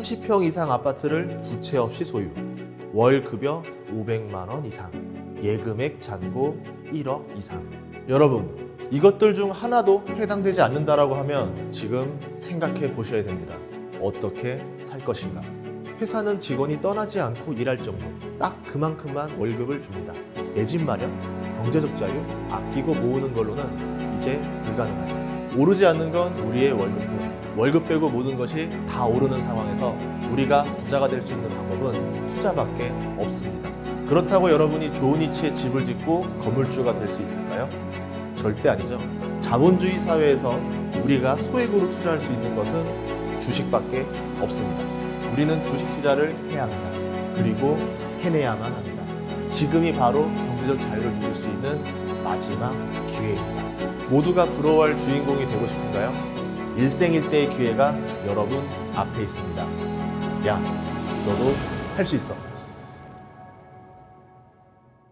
30평 이상 아파트를 부채 없이 소유, 월 급여 500만 원 이상, 예금액 잔고 1억 이상. 여러분, 이것들 중 하나도 해당되지 않는다라고 하면 지금 생각해 보셔야 됩니다. 어떻게 살 것인가? 회사는 직원이 떠나지 않고 일할 정도, 딱 그만큼만 월급을 줍니다. 내 집 마련, 경제적 자유, 아끼고 모으는 걸로는 이제 불가능하죠. 오르지 않는 건 우리의 월급뿐. 월급 빼고 모든 것이 다 오르는 상황에서 우리가 부자가 될 수 있는 방법은 투자밖에 없습니다. 그렇다고 여러분이 좋은 위치에 집을 짓고 건물주가 될 수 있을까요? 절대 아니죠. 자본주의 사회에서 우리가 소액으로 투자할 수 있는 것은 주식밖에 없습니다. 우리는 주식 투자를 해야 합니다. 그리고 해내야만 합니다. 지금이 바로 경제적 자유를 누릴 수 있는 마지막 기회입니다. 모두가 부러워할 주인공이 되고 싶은가요? 일생일대의 기회가 여러분 앞에 있습니다. 야, 너도 할 수 있어.